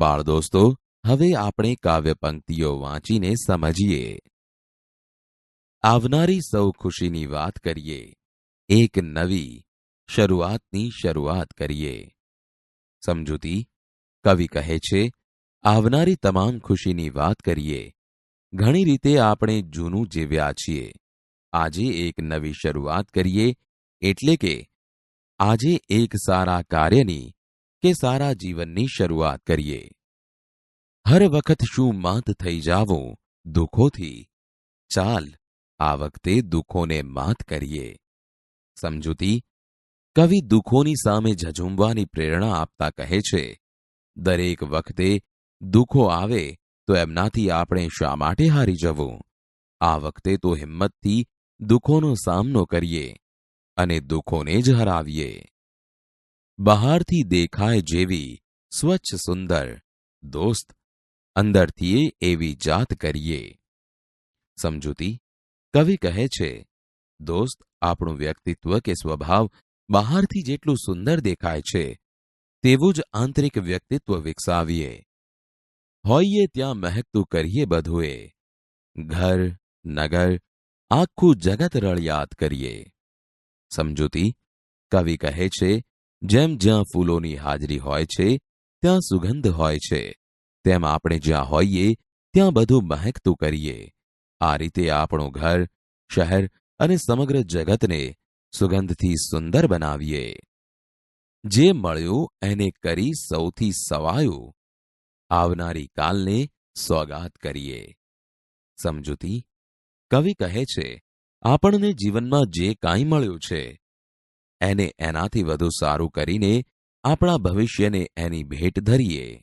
બાળ દોસ્તો, હવે આપણે કાવ્ય પંક્તિઓ વાંચીને સમજીએ. આવનારી સૌ ખુશીની વાત કરીએ. એક નવી, શરૂઆતની શરૂઆત કરીએ. સમજૂતી, કવિ કહે છે, આવનારી તમામ ખુશીની વાત કરીએ. ઘણી રીતે આપણે જૂનું જીવ્યા છીએ. આજે એક નવી શરૂઆત કરીએ, એટલે કે, આજે એક સારા કાર્યની કે સારા જીવનની શરૂઆત કરીએ. હર વખત શું માત થઈ જાવું, દુઃખોથી? ચાલ, આ વખતે દુઃખોને માત કરીએ. સમજૂતી? કવિ દુઃખોની સામે ઝઝુમવાની પ્રેરણા આપતા કહે છે, દરેક વખતે દુઃખો આવે તો એમનાથી આપણે શા માટે હારી જવું? આ વખતે તો હિંમતથી દુઃખોનો સામનો કરીએ અને દુઃખોને જ હરાવીએ. બહારથી દેખાય જેવી સ્વચ્છ સુંદર દોસ્ત અંદરથી એવી જાત કરીએ. સમજૂતી? કવિ કહે છે, દોસ્ત, આપણું વ્યક્તિત્વ કે સ્વભાવ બહારથી જેટલું સુંદર દેખાય છે, તેવું જ આંતરિક વ્યક્તિત્વ વિકસાવીએ. હોઈએ ત્યાં મહેકતું કરીએ બધુએ. ઘર, નગર, આખું જગત રળિયાત કરીએ. સમજૂતી? કવિ કહે છે જેમ જ્યાં ફૂલોની હાજરી હોય છે, ત્યાં સુગંધ હોય છે. તેમ આપણે જ્યાં હોઈએ, ત્યાં બધું મહેકતું કરીએ. આ રીતે આપણું ઘર, શહેર અને સમગ્ર જગતને સુગંધથી સુંદર બનાવીએ. જે મળ્યું એને કરી સૌથી સવાયું. આવનારી કાલને સોગાત કરીએ. સમજૂતી? કવિ કહે છે, આપણને જીવનમાં જે કાંઈ મળ્યું છે એને એનાથી વધુ સારું કરીને આપણા ભવિષ્યને એની ભેટ ધરીએ.